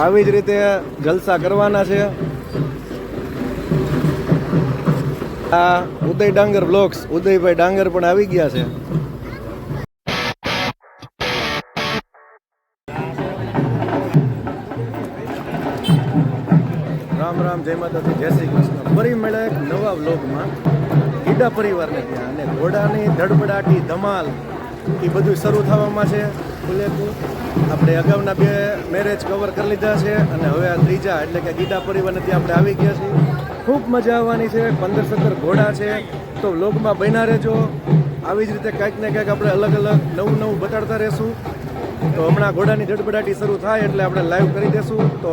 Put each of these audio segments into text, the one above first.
આવી જ રીતે જલસા કરવાના છે. આ ઉદય ડાંગર બ્લોક્સ ઉદયભાઈ ડાંગર પણ આવી ગયા છે. રામ રામ, જય માતાજી, જય શ્રી કૃષ્ણ. ફરી મળે નવા વ્લોગમાં ઈડા પરિવારને ત્યાં અને ઘોડાની ધડબડાટી ધમાલ. એ બધું શરૂ થવામાં છે ફુલેકું આપણે અગાઉના બે મેરેજ કવર કરી લીધા છે અને હવે આ ત્રીજા, એટલે કે ગીતા પરિવારને ત્યાં આપણે આવી ગયા છીએ. ખૂબ મજા આવવાની છે, પંદર સત્તર ઘોડા છે. તો વ્લોગમાં બન્યા રહેજો. આવી જ રીતે કંઈક ને કંઈક આપણે અલગ અલગ નવું નવું બતાડતા રહેશું. તો હમણાં ઘોડાની ધડબડાટી શરૂ થાય એટલે આપણે લાઈવ કરી દેશું. તો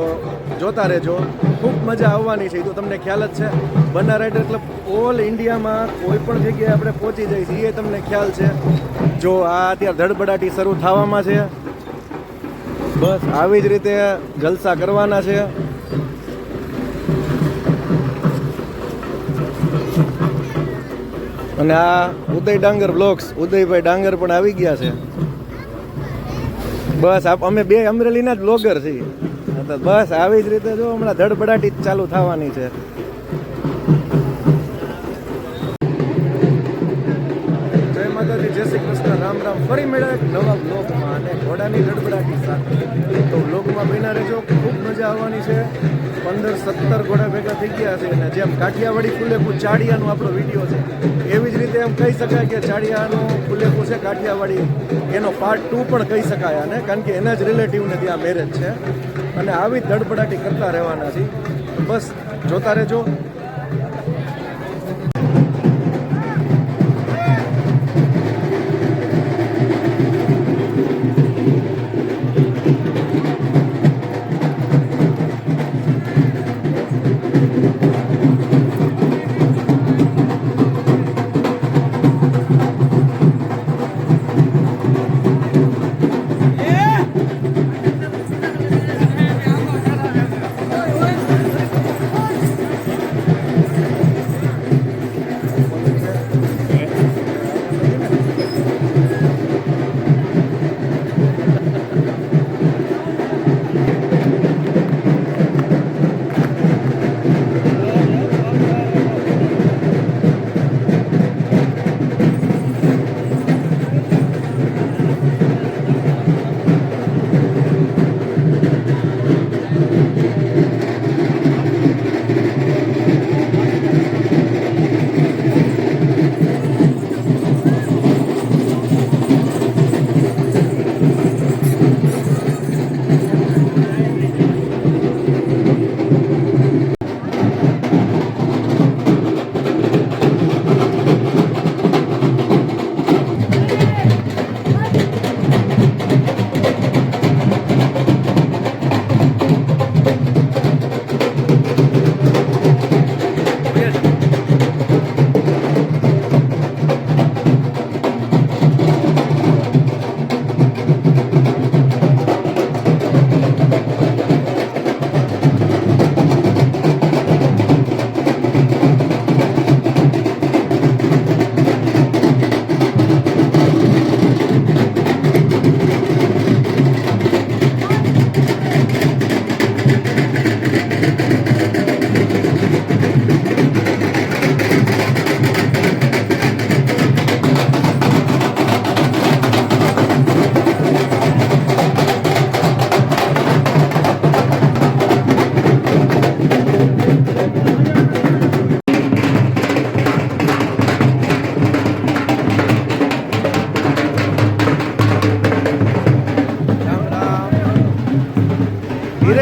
જોતા રહેજો. ખૂબ મજા આવવાની છે, એ તો તમને ખ્યાલ જ છે. બન્ના રાઇડર ક્લબ ઓલ ઇન્ડિયામાં કોઈ પણ જગ્યાએ આપણે પહોંચી જઈએ છીએ એ તમને ખ્યાલ છે. જો આ અત્યારે ધડબડાટી શરૂ થવામાં છે. બસ આવી જ રીતે જલસા કરવાના છે. અને આ ઉદય ડાંગર બ્લોક્સ ઉદયભાઈ ડાંગર પણ આવી ગયા છે. બસ આપ અમે બે અમરેલીના જ બ્લોગર છીએ. તો બસ આવી જ રીતે જો હમણાં ધડબડાટી ચાલુ થવાની છે. જય શ્રી કૃષ્ણ. રામ રામ. ફરી મળ્યા નવા બ્લોગમાં અને ઘોડાની ધડબડાટી સાથે. તો બ્લોગમાં બન્યા રહેજો. ખૂબ મજા આવવાની છે. પંદર સત્તર ઘોડા ભેગા થઈ ગયા છે. અને જેમ કાઠિયાવાડી ફૂલેકું ચાડિયાનો આપણો વીડિયો છે, એવી જ રીતે એમ કહી શકાય કે ચાડિયાનું ફૂલેકું છે કાઠિયાવાડી. એનો પાર્ટ ટુ પણ કહી શકાય અને કારણ કે એના જ રિલેટિવને ત્યાં મેરેજ છે. અને આવી જ ધડબડાટી કરતા રહેવાના છે બસ જોતા રહેજો.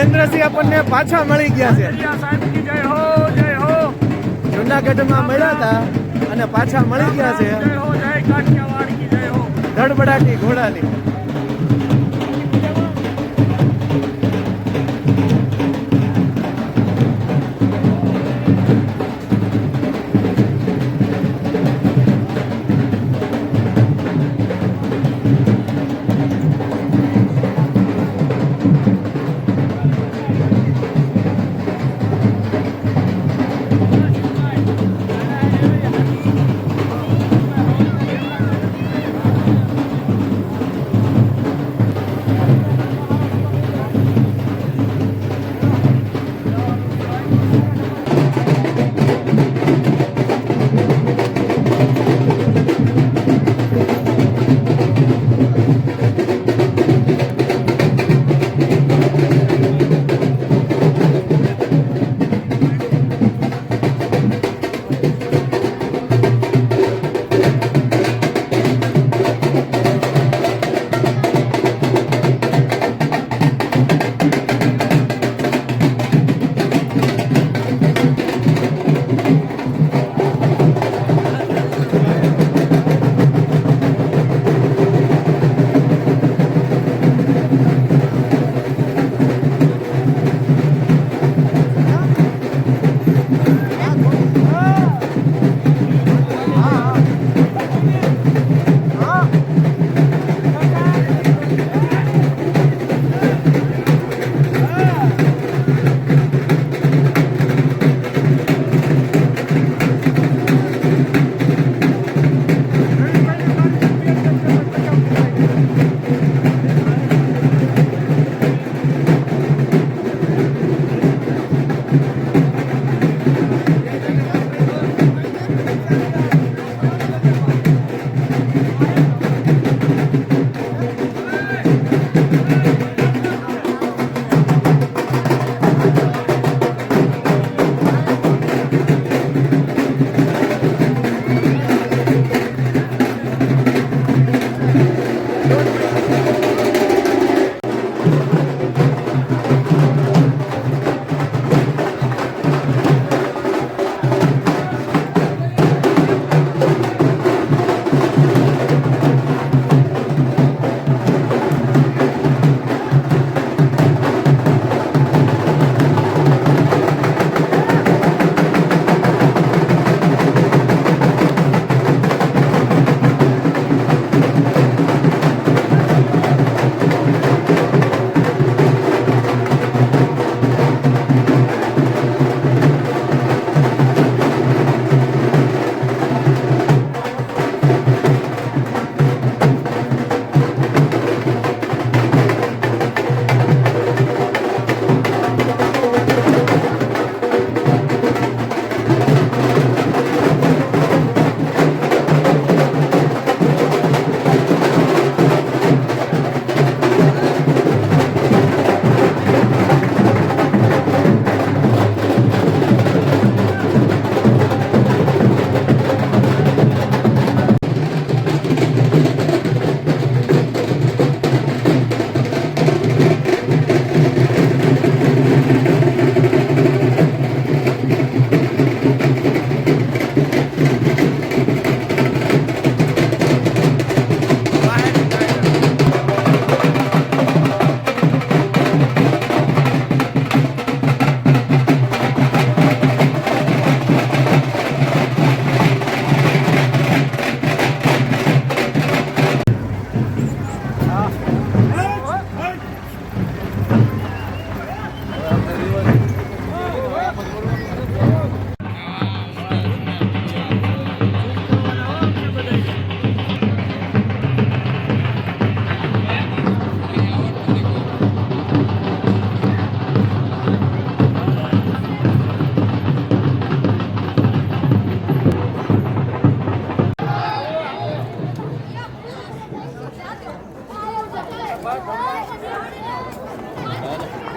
વિરેન્દ્રસિંહ આપણને પાછા મળી ગયા છે. જુનાગઢમાં મળ્યા હતા અને પાછા મળી ગયા છે. ધડબડાટી ઘોડાની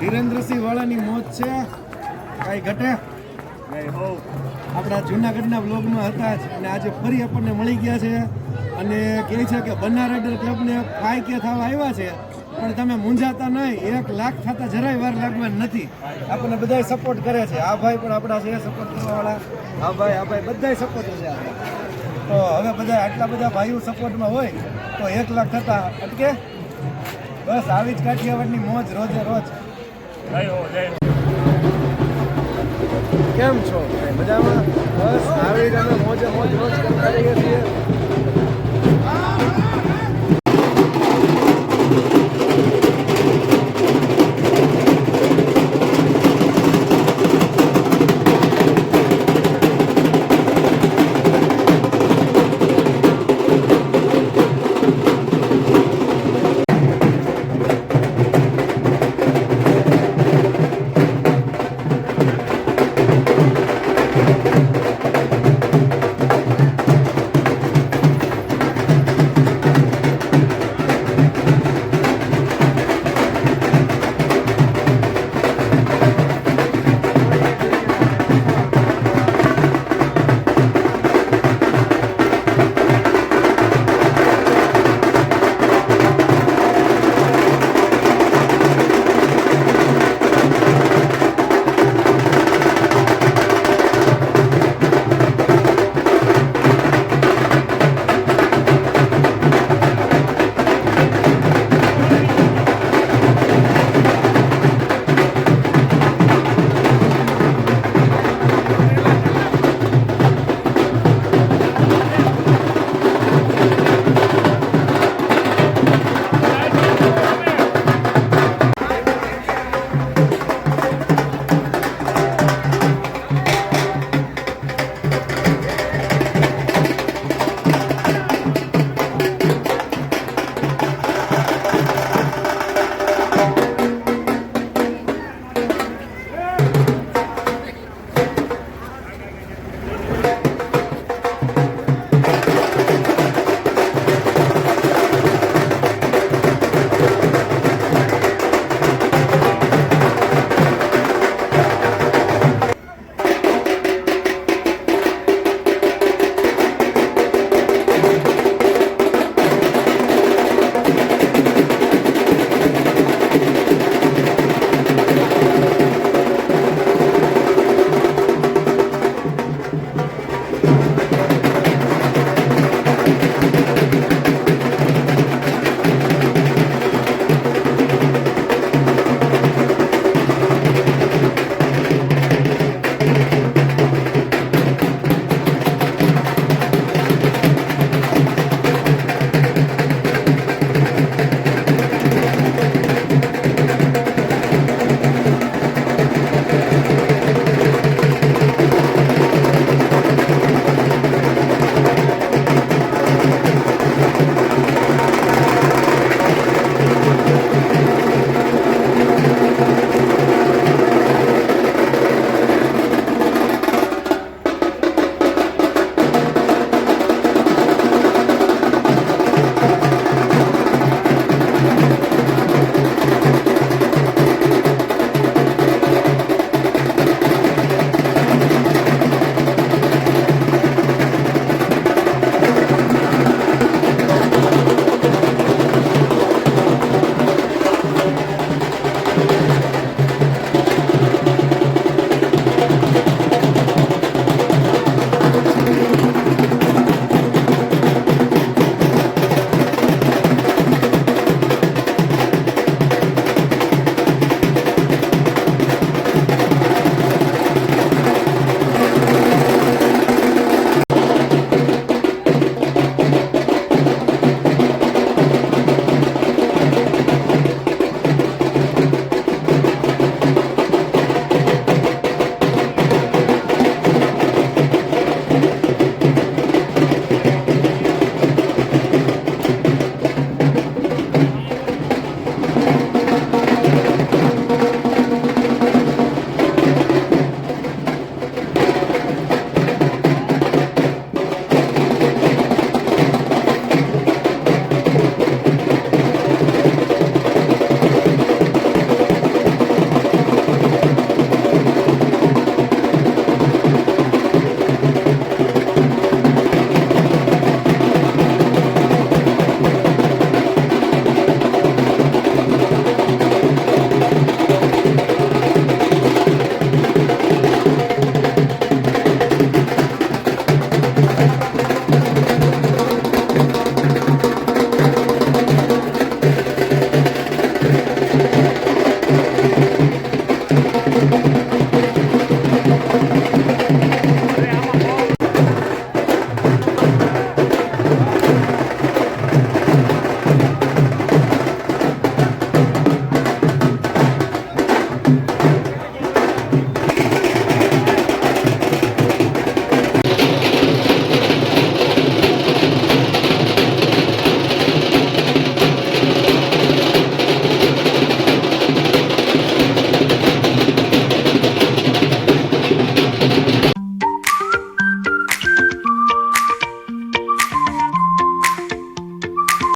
ધીરેન્દ્રસિંહ વાળાની મોત છે. કઈ ઘટે? આપણા જુનાગઢના બ્લોગમાં હતા જ. અને આજે ફરી આપણને મળી ગયા છે. અને કહે છે કે બન્ના રાઇડર ક્લબને ફાઈ કે થવા આવ્યા છે. પણ તમે મૂંઝાતા નહીં. એક લાખ થતા જરાય વાર લાગવાની નથી. આપણને બધા સપોર્ટ કરે છે. આ ભાઈ પણ આપણા છે સપોર્ટ કરવાવાળા. આ ભાઈ આ ભાઈ બધા સપોર્ટ છે તો હવે બધા આટલા બધા ભાઈઓ સપોર્ટમાં હોય, તો એક લાખ થતા અટકે? બસ આવી જ કાઠિયાવાડની મોજ રોજે રોજ. કેમ છો? મજામાં બસ આવી જ અમે મોજે મોજ રોજ કરતા રહીએ છીએ.